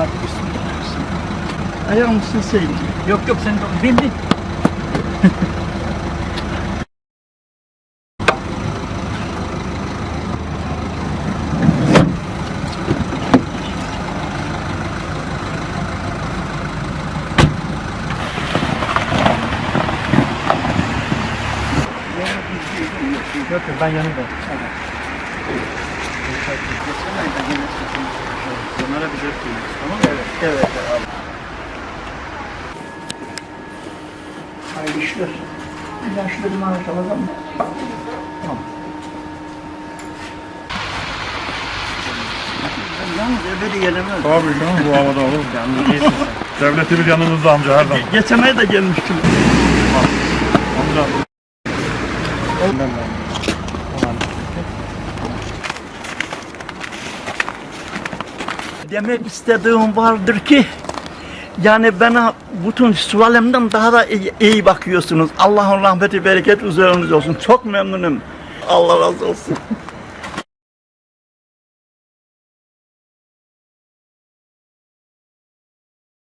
Hadi bismillah. Ayağım mısın sen? Yok yok sen bin bin. Yok yok ben yanındayım. Onlara bir şey söylüyoruz tamam mı? Evet. Evet abi. Hayırlı işler. İlaçları maaş alalım. Tamam. Ben yalnız ebedi gelemez. Tabii canım bu havada olur. Yalnız değilsin sen. Devletimiz yanımızda amca her zaman. Geçemeye de gelmiştim. Amca. Ondan ben. Demek istediğim vardır ki yani bana bütün sualimden daha da iyi, iyi bakıyorsunuz. Allah'ın rahmeti bereket üzerinize olsun. Çok memnunum. Allah razı olsun.